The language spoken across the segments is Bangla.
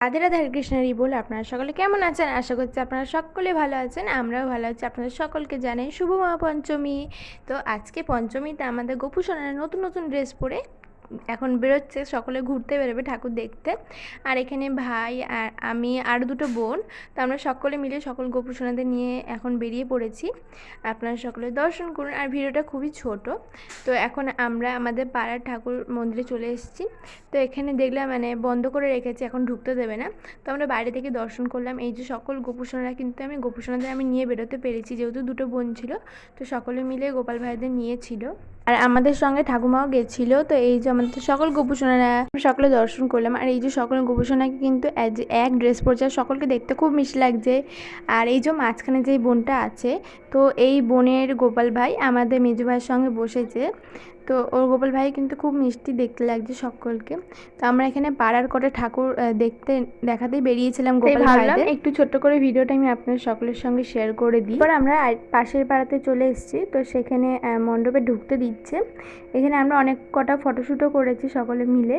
রাধে রাধে হরিকৃষ্ণারি বল আপনারা সকলে কেমন আছেন? আশা করছি আপনারা সকলে ভালো আছেন, আমরাও ভালো আছি। আপনাদের সকলকে জানাই শুভ মহাপঞ্চমী। তো আজকে পঞ্চমীতে আমাদের গোপু নতুন নতুন ড্রেস পরে এখন বেরোচ্ছে, সকলে ঘুরতে বেরোবে ঠাকুর দেখতে। আর এখানে ভাই আর আমি আর দুটো বোন, তো আমরা সকলে মিলে সকল গোপু সোনাদের নিয়ে এখন বেরিয়ে পড়েছি। আপনারা সকলে দর্শন করুন। আর ভিডিওটা খুবই ছোট, তো এখন আমরা আমাদের পাড়ার ঠাকুর মন্দিরে চলে এসেছি। তো এখানে দেখলাম মানে বন্ধ করে রেখেছি, এখন ঢুকতে দেবে না। তো আমরা বাইরে থেকে দর্শন করলাম। এই যে সকল গোপুসোনারা কিন্তু আমি, গোপুসোনাদের আমি নিয়ে বেরোতে পেরেছি, যেহেতু দুটো বোন ছিল, তো সকলে মিলে গোপাল ভাইদের নিয়েছিল আর আমাদের সঙ্গে ঠাকুমাও গেছিল, তো এই যে আমাদের সকল গোপুসোনারা সকলে দর্শন করলাম। আর এই যে সকল গোপুসোনাকে কিন্তু এক- এক ড্রেস পরছে সকলকে দেখতে খুব মিষ্টি লাগছে। আর এই যে মাঝখানে যে বোনটা আছে তো এই বোনের গোপাল ভাই আমাদের মেজু ভাইয়ের সঙ্গে বসেছে। তো ওর গোপাল ভাই কিন্তু খুব মিষ্টি দেখতে লাগছে সকলকে। তো আমরা এখানে পাড়ার কটা ঠাকুর দেখতে দেখাতেই বেরিয়েছিলাম গোপাল ভাইদের। একটু ছোট্ট করে ভিডিওটা আমি আপনার সকলের সঙ্গে শেয়ার করে দিই। এবার আমরা পাশের পাড়াতে চলে এসেছি তো সেখানে মণ্ডপে ঢুকতে দিচ্ছে। এখানে আমরা অনেক কটা ফটোশ্যুটও করেছি সকলে মিলে।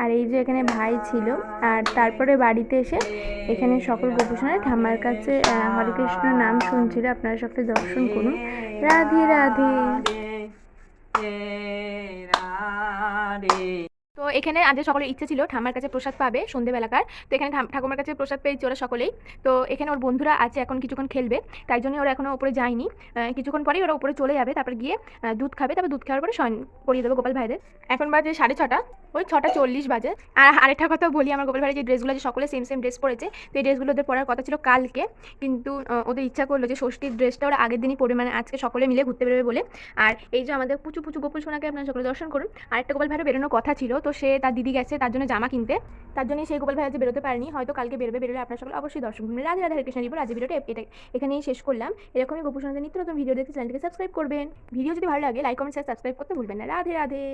আর এই যে এখানে ভাই ছিল আর তারপরে বাড়িতে এসে এখানে সকল গোপোষণায় ঠাম্মার কাছে আহ, হরে কৃষ্ণ নাম শুনছিল। আপনারা সকলে দর্শন করুন। রাধে রাধে। এখানে আজকে সকলের ইচ্ছে ছিল, ঠাম্মার কাছে প্রসাদ পাবে সন্ধেবেলাকার, তো এখানে ঠাকুমার কাছে প্রসাদ পেয়েছি ওরা সকলেই। তো এখানে ওর বন্ধুরা আছে, এখন কিছুক্ষণ খেলবে, তাই জন্য ওরা এখনও ওপরে যায়নি। কিছুক্ষণ পরেই ওরা উপরে চলে যাবে, তারপর গিয়ে দুধ খাবে, তারপর দুধ খাওয়ার পরে শয়ন করিয়ে দেবে গোপাল ভাইদের এখন বাজে সাড়ে ছটা। ওই ছটা চল্লিশ বাজে। আর আরেকটা কথা বলি, আমার গোপাল যে ড্রেসগুলো যে সকলে সেম সেম ড্রেস পরেছে। তো এই ড্রেসগুলো ওদের পরার কথা ছিল কালকে। কিন্তু ওদের ইচ্ছা করল যে ষষ্ঠীর ড্রেসটা ওরা আগের দিনই পরে মানে আজকে সকলে মিলে ঘুরতে বেরোবে বলে। আর এই যে আমাদের পুচু পুচু গোপুল সোনাকে আপনারা সকলে দর্শন করুন। আরেকটা গোপাল ভাইয়ের বেরোনোর কথা ছিল, তো সে তার দিদি গেছে, তার জন্য জামা কিনতে। তার জন্যই সেই গোপাল ভাই আজ বেরোতে পারেনি। হয়তো কালকে বেরোবে, বেরোলে আপনারা সকলে অবশ্যই দর্শন করবেন। রাধে রাধে কৃষ্ণ রিপোর্ট আজ ভিডিওটা এটা এখানেই শেষ করলাম। এরকমই গোপুল সোনাদের নিত্য নতুন ভিডিও দেখতে চ্যানেলটিকে সাবস্ক্রাইব করবেন। ভিডিও যদি ভালো লাগে লাইক কমেন্ট সাবস্ক্রাইব করতে ভুলবেন না। রাধে রাধে।